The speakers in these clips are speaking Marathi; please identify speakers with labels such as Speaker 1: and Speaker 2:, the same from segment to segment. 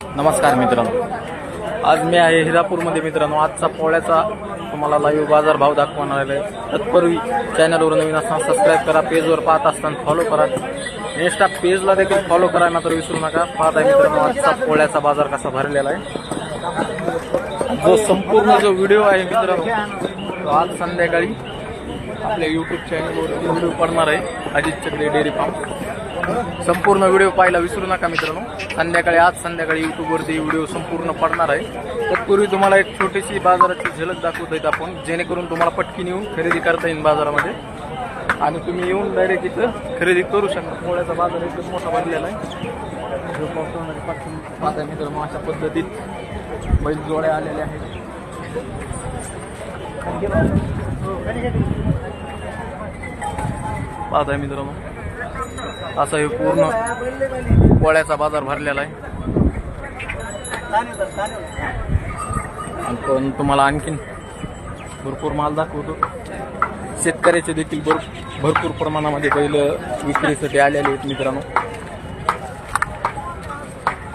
Speaker 1: नमस्कार मित्रांनो. आज मी आहे हिरापूरमध्ये मित्रांनो. आजचा पोळ्याचा तुम्हाला लाईव्ह बाजार भाव दाखवणार आहे. तत्पूर्वी चॅनलवर नवीन असताना सबस्क्राईब करा पेजवर पाहत असताना फॉलो करा. इन्स्टा पेजला देखील फॉलो करा मात्र विसरू नका. पाहत आहे मित्रांनो आजचा पोळ्याचा बाजार कसा भरलेला आहे. जो संपूर्ण जो व्हिडिओ आहे मित्रांनो तो आज संध्याकाळी आपल्या यूट्यूब चॅनलवर व्हिडिओ पडणार आहे. अजित चक्रे डेअरी फार्म. संपूर्ण व्हिडिओ पाहायला विसरू नका मित्रांनो. संध्याकाळी आज संध्याकाळी युट्यूबवरती व्हिडिओ संपूर्ण पडणार आहे. तत्पूर्वी तुम्हाला एक छोटीशी बाजाराची झलक दाखवत आहेत आपण जेणेकरून तुम्हाला पटकीन येऊन खरेदी करता येईल बाजारामध्ये. आणि तुम्ही येऊन डायरेक्ट इथं खरेदी करू शकता. पोळ्याचा बाजार एकदम मोठा बनलेला आहे. जो मित्रांनो अशा पद्धतीत बैल जोड्या आलेल्या आहेत. पाहताय मित्रांनो. असा हे पूर्ण पोळ्याचा बाजार भरलेला आहे. पण तुम्हाला आणखीन भरपूर माल दाखवतो. शेतकऱ्याचे देखील भर भरपूर प्रमाणामध्ये बैल विक्रीसाठी आलेले आहेत मित्रांनो.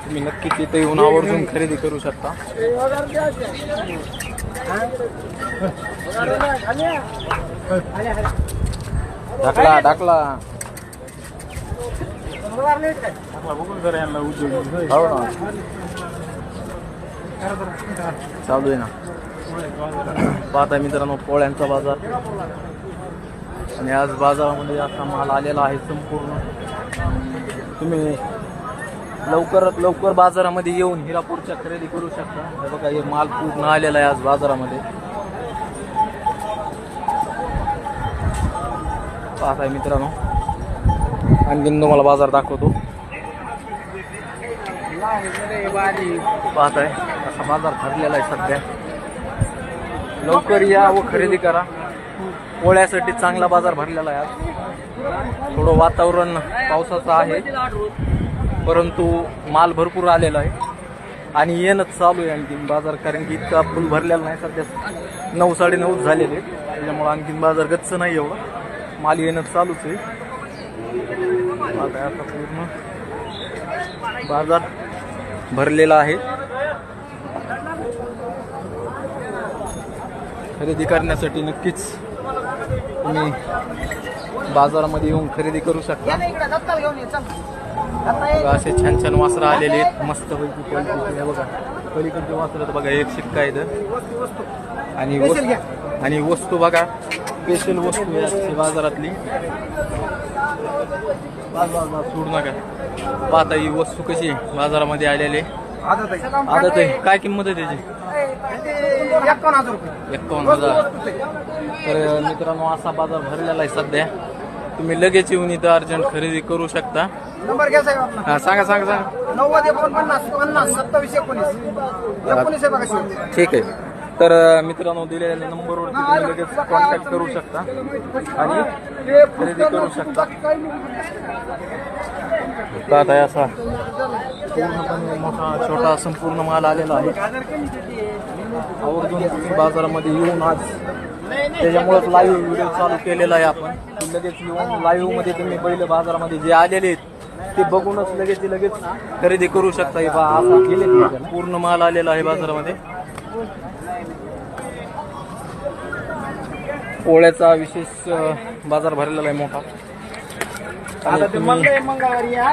Speaker 1: तुम्ही नक्कीच इथे येऊन आवर्जून खरेदी करू शकता. ढाकला ढाकला. हो ना चालू आहे ना. पाहता मित्रांनो पोळ्यांचा बाजार. आणि आज बाजारामध्ये असा माल आलेला आहे संपूर्ण. तुम्ही लवकरात लवकर बाजारामध्ये येऊन हिरापूरच्या खरेदी करू शकता. बघा हे माल पूर्ण आलेला आहे आज बाजारामध्ये. पाहताय मित्रांनो. आणखीन तुम्हाला बाजार दाखवतो. पाहताय असा बाजार भरलेला आहे सध्या. लवकर या व खरेदी करा. पोळ्यासाठी चांगला बाजार भरलेला आहे आज. थोडं वातावरण पावसाचं आहे. परंतु माल भरपूर आलेला आहे. आणि येणंच चालू आहे आणखीन बाजार कारण की इतका फुल भरलेला नाही. सध्या नऊ साडेनऊच झालेले. त्याच्यामुळं आणखीन बाजार गच्च नाही एवढं. माल येणं चालूच आहे. आता पूर्ण. बाजार भरलेला आहे. खरेदी करण्यासाठी नक्कीच तुम्ही बाजारामध्ये येऊन खरेदी करू शकता. असे छान छान वासरं आलेले आहेत. मस्त पैकी क्वालिटीचे हे बघा. पलीकडचे वासरं तर बघा एक शिक्का आहे आणि वस्तू आणि वस्तू बघा स्पेशल वस्तू आहे बाजारातली. बाज बाज बाज सोडू नका. पाहता ही वस्तू कशी आहे. बाजारामध्ये आलेली आदत आहे. काय किंमत आहे त्याची?
Speaker 2: एकावन्न हजार रुपये.
Speaker 1: एकावन्न हजार. तर मित्रांनो असा बाजार भरलेला आहे सध्या. तुम्ही लगेच येऊन इथं अर्जंट खरेदी करू शकता.
Speaker 2: नंबर घ्या साहेब आपला.
Speaker 1: हा सांगा सांगा सांगा.
Speaker 2: नव्वद एकोणपन्नास पन्नास सत्तावीस एकोणीस. एकोणीस आहे बघा शेवटी.
Speaker 1: ठीक आहे. तर मित्रांनो दिलेल्या नंबरवरती तुम्ही लगेच कॉन्टॅक्ट करू शकता आणि खरेदी करू शकता. पाहत आहे असा पूर्णपणे मोठा छोटा संपूर्ण माल आलेला आहे. आवर्जून तुम्ही बाजारामध्ये येऊन आज त्याच्यामुळेच लाईव्ह व्हिडिओ चालू केलेला आहे आपण. लगेच येऊन लाईव्हमध्ये तुम्ही पहिले बाजारामध्ये जे आलेले आहेत ते बघूनच लगेच लगेच खरेदी करू शकता. हे बा आता केले पूर्ण माल आलेला आहे बाजारामध्ये. पोळ्याचा विशेष बाजार भरलेला आहे मोठा.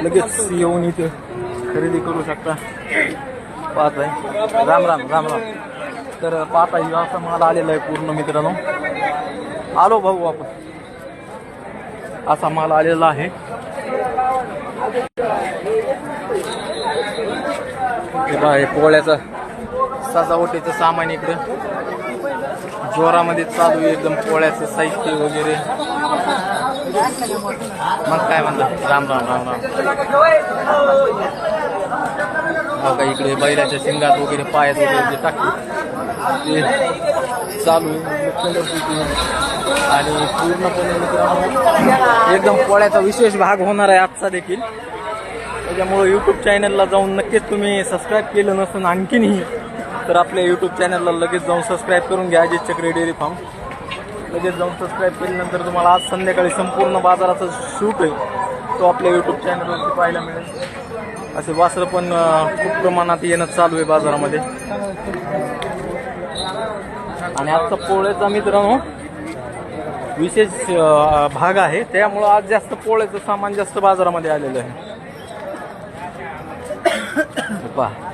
Speaker 1: लगेच येऊन इथे खरेदी करू शकता. पाहत आहे. राम राम राम राम. तर पाहत आहे असा माल आलेला आहे पूर्ण मित्रांनो. आलो भाऊ आपण. असा माल आलेला आहे पोळ्याचं सजावटीचं सामान इकडं. जोरामध्ये चालू एकदम पोळ्याचं साहित्य वगैरे. मग काय म्हणलं राम राम राम राम. हो बघा इकडे बैलाच्या शिंगात वगैरे पायात वगैरे जे टाकते ते चालू आणि पूर्णपणे एकदम पोळ्याचा विशेष भाग होणार आहे आजचा देखील. त्याच्यामुळं यूट्यूब चॅनलला जाऊन नक्कीच तुम्ही सबस्क्राईब केलं नसून आणखीनही तर आपल्या यूट्यूब चॅनलला लगेच जाऊन सबस्क्राईब करून घ्या अजित डेअरी फार्म. लगेच जाऊन सबस्क्राईब केल्यानंतर तुम्हाला आज संध्याकाळी संपूर्ण बाजाराचा शूट आहे. तो आपल्या यूट्यूब चॅनलवरती पाहायला मिळेल. असे वासरं पण खूप प्रमाणात येणं चालू आहे बाजारामध्ये. आणि आजचा पोळ्याचा मित्रांनो विशेष भाग आहे. त्यामुळं आज जास्त पोळ्याचं सामान जास्त बाजारामध्ये आलेलं आहे. पहा.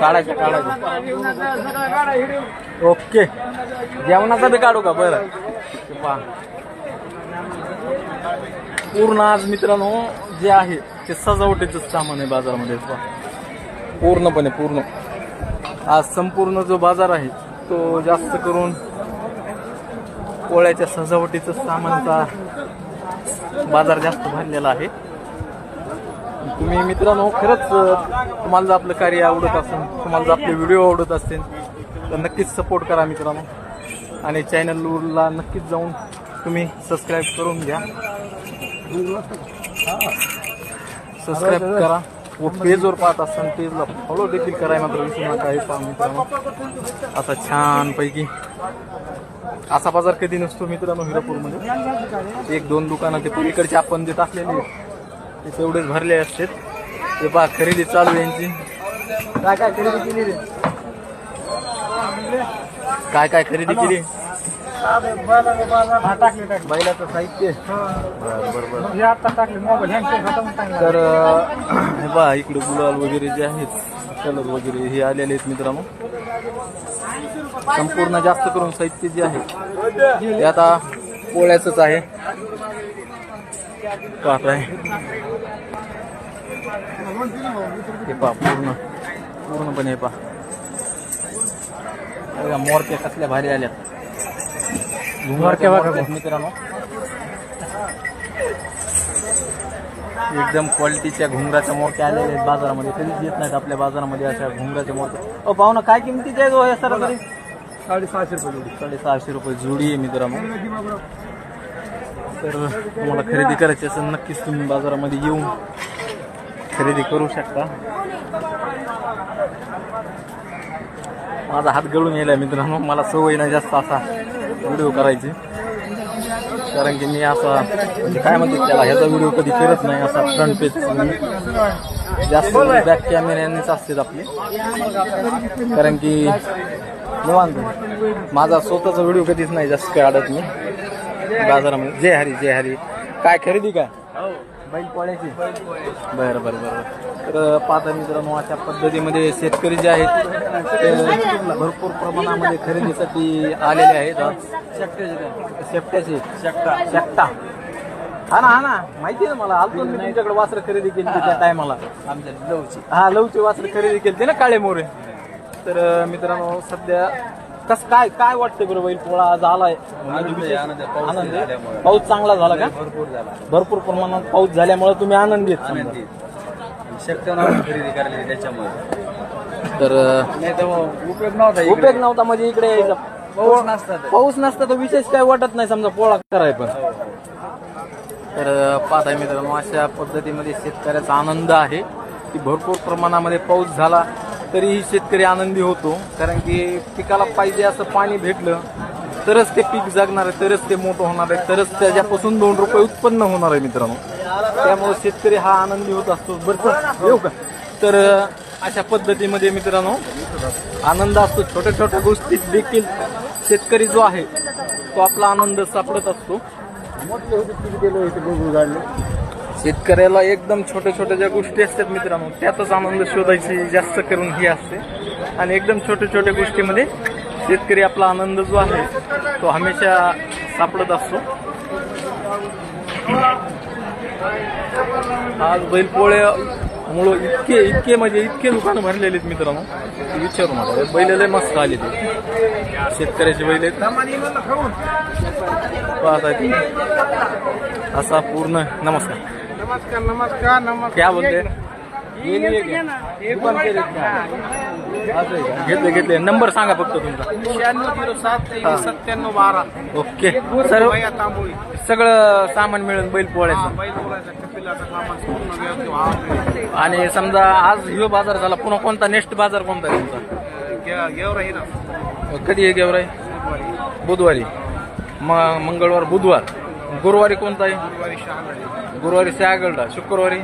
Speaker 1: काढायचं काढायचं. ओके. जेवणाचा बी काढू का? बरं. पहा. पूर्ण आज मित्रांनो जे आहे ते सजावटीचं सामान आहे बाजारामध्ये पूर्णपणे पूर्ण. आज संपूर्ण जो बाजार आहे तो जास्त करून पोळ्याच्या सजावटीचं सामानचा बाजार जास्त भरलेला आहे. तुम्ही मित्रांनो खरंच तुम्हाला जर आपलं कार्य आवडत असेल तुम्हाला जर आपले व्हिडिओ आवडत असतील तर नक्कीच सपोर्ट करा मित्रांनो. आणि चॅनलला नक्कीच जाऊन तुम्ही सबस्क्राईब करून घ्या. सबस्क्राईब करा. व पेजवर पाहत असताना पेजला फॉलो देखील कराय मात्र विसरू नका हे पहा मित्रांनो. असा छानपैकी असा बाजार कधी नसतो मित्रांनो हिरापूरमध्ये. एक दोन दुकानं ते पलीकडचे आपण देत असलेले ते तेवढेच भरले असतात ते पहा खरेदी चालू आहे यांची. काय काय खरेदी केली रे? काय काय खरेदी केली? बैलाचं साहित्य. तर हे पहा इकडे गुलाल वगैरे जे आहेत कलर वगैरे हे आलेले आहेत मित्रांनो. संपूर्ण जास्त करून साहित्य जे आहे ते आता पोळ्याचंच आहे. पाहताय हे पहा पूर्ण पूर्णपणे पहा. बघा, मोरक्या कसल्या भारी आल्यात. मोरक्या बघा. मित्रांनो. एकदम क्वालिटीच्या घुंगराच्या मोरक्या आलेल्या आहेत बाजारामध्ये. कधीच येत नाहीत आपल्या बाजारामध्ये अशा घुंगराच्या मोरक्या. अ पाहुणा काय किमतीचे आहे जो हे सरासरी?
Speaker 2: साडेसहाशे रुपये
Speaker 1: साडेसहाशे रुपये जुडी आहे मित्रांनो. तर तुम्हाला खरेदी करायची असेल नक्कीच तुम्ही बाजारामध्ये येऊन खरेदी करू शकता. माझा हात गळून येईल मित्रांनो मला सवय नाही जास्त असा व्हिडिओ करायची. कारण की मी असा म्हणजे काय म्हणतात त्याला ह्याचा व्हिडिओ कधी करत नाही असा फ्रंट पेज जास्त बॅक कॅमेऱ्यानेच असतात आपले. कारण की निवांत माझा स्वतःचा व्हिडिओ कधीच नाही जास्त काढत मी. बाजारामध्ये? जय हरी जय हरी. काय खरेदी काय बैल पोळ्याची. बरं बरं बरं. तर पाहता मित्रांनो अशा पद्धतीमध्ये शेतकरी जे आहेत ते भरपूर प्रमाणामध्ये खरेदीसाठी आलेले आहेत. शेपट्याचे. शेपटा. शेपटा. हा ना हा ना. माहिती आहे ना मला? आलतो मी तुमच्याकडे वासर खरेदी केली त्या टायमाला. आमच्या लवची. हा लवची वासर खरेदी केली ना काळे मोरे. तर मित्रांनो सध्या कस काय काय वाटतं बरं बैल? पोळा आज आलाय. म्हणजे आनंद आहे? पाऊस चांगला झाला का?
Speaker 2: भरपूर झाला.
Speaker 1: भरपूर प्रमाणात पाऊस झाल्यामुळे तुम्ही आनंदी आहेत. समजा.
Speaker 2: आनंदी शक्य नव्हतं खरेदी करायला त्याच्यामुळे.
Speaker 1: तर अं,
Speaker 2: नाही तर मग उपयोग नव्हता इकडे.
Speaker 1: उपयोग नव्हता म्हणजे इकडे यायचा.
Speaker 2: पाऊस नसता तर.
Speaker 1: पाऊस नसता तर विशेष काय वाटत नाही समजा पोळा कराय पण. तर अं, पाहताय मित्रांनो अशा पद्धतीमध्ये शेतकऱ्याचा आनंद आहे. की भरपूर प्रमाणामध्ये पाऊस झाला. तरीही शेतकरी आनंदी होतो कारण की पिकाला पाहिजे असं पाणी भेटलं तरच ते पीक जगणार आहे तरच ते मोठं होणार आहे तरच त्याच्यापासून दोन रुपये उत्पन्न होणार आहे मित्रांनो. त्यामुळे शेतकरी हा आनंदी होत असतो. बरं येऊ का? तर अशा पद्धतीमध्ये मित्रांनो आनंद असतो. छोट्या छोट्या गोष्टीत देखील शेतकरी जो आहे तो आपला आनंद सापडत असतो. शेतकऱ्याला एकदम छोट्या छोट्या ज्या गोष्टी असतात मित्रांनो त्यातच आनंद शोधायची जास्त करून ही असते. आणि एकदम छोट्या छोट्या गोष्टीमध्ये शेतकरी आपला आनंद जो आहे तो हमेशा सापडत असतो. आज बैलपोळ्यामुळं इतके इतके म्हणजे इतके दुकानं भरलेले आहेत मित्रांनो की विचारू मला बैल लय मस्त आले ते शेतकऱ्याचे बैल आहेत. असा पूर्ण नमस्कार.
Speaker 2: नमस्कार नमस्कार नमस्कार.
Speaker 1: क्या बोलते? दुकान केले घेतले घेतले. नंबर सांगा फक्त तुमचा.
Speaker 2: शहाण्णव झिरो सात. सत्त्याण्णव बारा.
Speaker 1: ओके. सर्व
Speaker 2: भैया तांबोळी.
Speaker 1: सगळं सामान मिळून बैल
Speaker 2: हा,
Speaker 1: पोळ्याचं
Speaker 2: बैल बोलायचा कपिलाचा सामान पूर्ण व्यवस्थित व्हावं.
Speaker 1: आणि समजा आज ह्यो बाजार झाला पुन्हा कोणता? नेक्स्ट बाजार कोणता आहे तुमचा?
Speaker 2: गे-.
Speaker 1: कधी आहे गेवराई? बुधवारी. म मंगळवार बुधवार. गुरुवारी कोणता आहे? गुरुवारी शहागडला शुक्रवारी?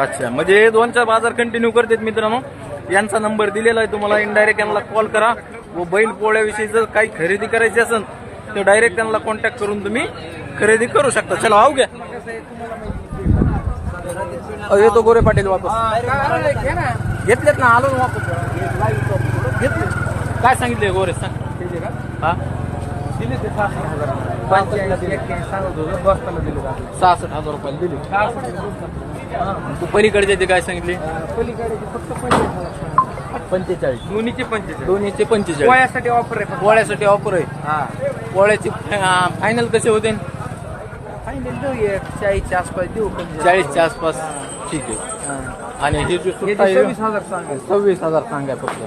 Speaker 1: अच्छा. म्हणजे हे दोनचा बाजार कंटिन्यू करतात मित्रांनो. यांचा नंबर दिलेला आहे. तुम्हाला इनडायरेक्ट यांना कॉल करा. व बैल पोळ्याविषयी जर काही खरेदी करायची असेल तर डायरेक्ट त्यांना कॉन्टॅक्ट करून तुम्ही खरेदी करू शकता. चला आऊ घ्या. अहो, येतो गोरे पाटील वापस. घेतलेत ना आलो ना वापस. घेतले. काय सांगितले गोरे? सांग. हा? सहासष्ट हजार रुपयाला दिले. तू पलीकडचे ते काय सांगितले? पंचेचाळीस.
Speaker 2: दोन्हीचे पंचेचाळीस.
Speaker 1: दोन्हीचे पंचेचाळीस.
Speaker 2: पोळ्यासाठी ऑफर आहे
Speaker 1: पोळ्यासाठी ऑफर आहे?
Speaker 2: हा.
Speaker 1: पोळ्याची फायनल कसे होते?
Speaker 2: फायनल देऊया चाळीसच्या आसपास देऊ
Speaker 1: चाळीसच्या आसपास. ठीक आहे. आणि हे जो
Speaker 2: सव्वीस हजार सांगा.
Speaker 1: सव्वीस हजार सांगा फक्त.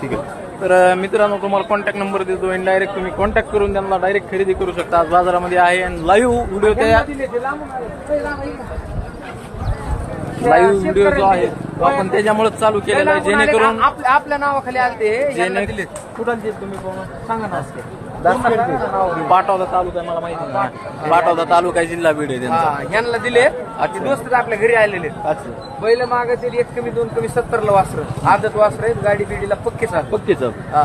Speaker 1: ठीक आहे. तर मित्रांनो तुम्हाला कॉन्टॅक्ट नंबर देतो डायरेक्ट तुम्ही कॉन्टॅक्ट करून त्यांना डायरेक्ट खरेदी करू शकता. आज बाजारामध्ये आहे आणि लाईव्ह व्हिडिओ त्या लाईव्ह व्हिडिओ जो आहे तो आपण त्याच्यामुळेच चालू केलेला आहे जेणेकरून
Speaker 2: आपल्या नावाखाली यांना दिले
Speaker 1: कुठं तुम्ही सांगा ना. पाटवदा तालुका आहे, मला माहिती नाही. पाटवदा तालुका आहे, जिल्हा बीड आहे त्यांचा.
Speaker 2: हा यांना दिले. ते दोस्त आपल्या घरी आलेले
Speaker 1: अच्छा.
Speaker 2: बैल मागत एक कमी दोन कमी सत्तरला वासर. आदत वासर आहेत गाडी बिडीला पक्के चालू
Speaker 1: पक्कीच
Speaker 2: हा.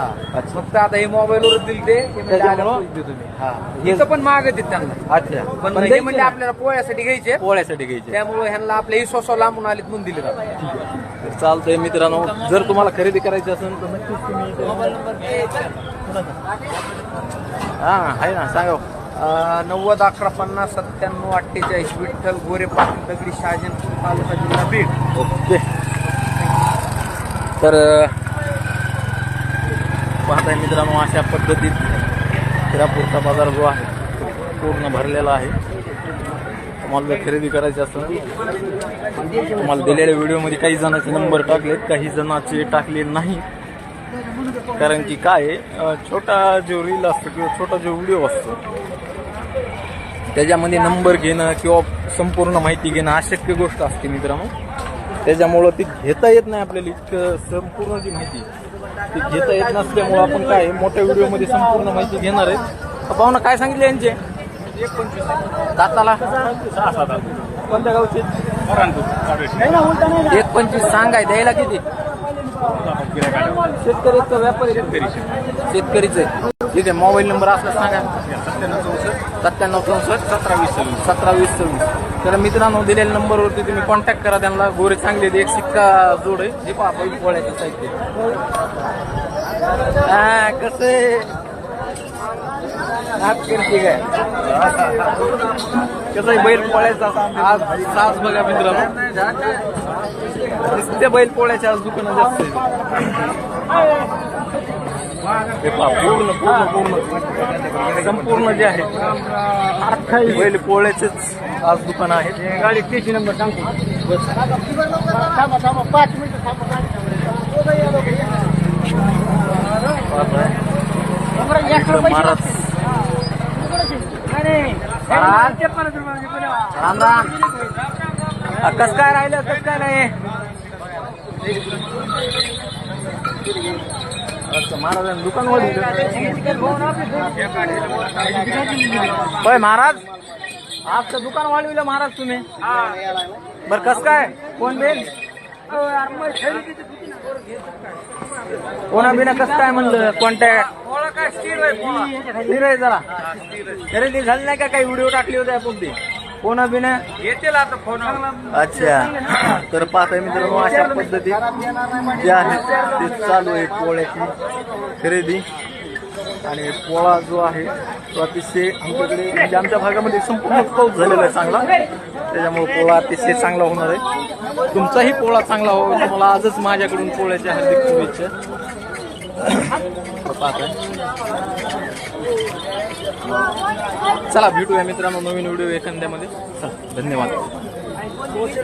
Speaker 2: फक्त आता हे मोबाईलवर दिले ते हे म्हणजे आल्यावर
Speaker 1: त्याच्यामुळं?
Speaker 2: पैसे देतो मी हा. इथं पण मागत आहेत त्यांना.
Speaker 1: अच्छा.
Speaker 2: पण
Speaker 1: पण
Speaker 2: हे
Speaker 1: द्यायचे
Speaker 2: म्हणजे
Speaker 1: ना.
Speaker 2: आपल्याला पोळ्यासाठी घ्यायचे.
Speaker 1: पोळ्यासाठी घ्यायचे.
Speaker 2: त्यामुळे ह्यांना आपल्या विश्वासा लांबून आलेत म्हणून दिले जातात
Speaker 1: तर चालतंय मित्रांनो. जर तुम्हाला खरेदी करायची असेल तर नक्कीच तुम्ही हा आहे ना सांगा.
Speaker 2: नव्वद अकरा पन्नास सत्त्याण्णव अठ्ठेचाळीस विठ्ठल गोरे पाटील दगडी शहाजनपूर तालुका जिल्हा बीड.
Speaker 1: ओके. तर पाहताय मित्रांनो अशा पद्धतीत हिरापूरचा बाजार जो आहे पूर्ण भरलेला आहे. तुम्हाला जर खरेदी करायची असेल तुम्हाला दिलेल्या व्हिडिओमध्ये काही जणांचे नंबर टाकलेत काही जणांचे टाकले नाही. कारण की काय छोटा जो रील असतो किंवा छोटा जो व्हिडिओ असतो त्याच्यामध्ये नंबर घेणं किंवा संपूर्ण माहिती घेणं अशक्य गोष्ट असते मित्रांनो. त्याच्यामुळं ती घेता येत नाही आपल्याला इतकं संपूर्ण जी माहिती ती घेता येत नसल्यामुळं आपण काय मोठ्या व्हिडिओमध्ये संपूर्ण माहिती घेणार आहे. पाहुणा काय सांगितले यांचे? दाताला? कोणत्या गावचे? एक पंचवीस सांगाय द्यायला किती? शेतकरीचं व्यापारी. शेतकरीच. आहे ठीक आहे मोबाईल नंबर असला सांगा. सत्त्याण्णव चौसष्ट सतरा वीस सव्वीस. सतरा वीस सव्वीस. तर मित्रांनो दिलेल्या नंबरवरती तुम्ही कॉन्टॅक्ट करा. त्यांना गोरे चांगले एक सिक्का जोड आहे. हे पहा बैल पोळ्याचं साहित्य. हा कसे आहे? काय कसं आहे? बैल पळायचा आज सास बघा मित्रांनो. नुसते बैल पोळ्याच्या आज दुकानं जास्त. हे पूर्ण पूर्ण पूर्ण. संपूर्ण जे आहे बैल पोळ्याचेच आज दुकान आहे. गाडी स्टेशन नंबर सांगतो. महाराज. राम राम आ, कस काय राहिलं? कस काय नाही? अच्छा महाराज दुकान होय महाराज? आजचं दुकान वाढविलं महाराज तुम्ही. बर कस काय? कोण बेन कोणा बिना कस काय म्हणलं? कॉन्टॅक्ट स्थिर आहे जरा. खरेदी झाली नाही का? काही व्हिडिओ टाकले होते आपण ते. कोणा बिना
Speaker 2: येतील आता फोन.
Speaker 1: अच्छा. तर पाहताय मित्रांनो अशा पद्धतीत जे आहे ते चालू आहे पोळ्याची खरेदी. आणि पोळा जो आहे तो अतिशय आमच्याकडे म्हणजे आमच्या भागामध्ये संपूर्ण पाऊस झालेला आहे चांगला. त्याच्यामुळे पोळा अतिशय चांगला होणार आहे. तुमचाही पोळा चांगला हो तुम्हाला आजच माझ्याकडून पोळ्याच्या हार्दिक शुभेच्छा. तर पाहताय. चला भेटूया मित्रांनो नवीन व्हिडिओ एखाद्यामध्ये. चला धन्यवाद.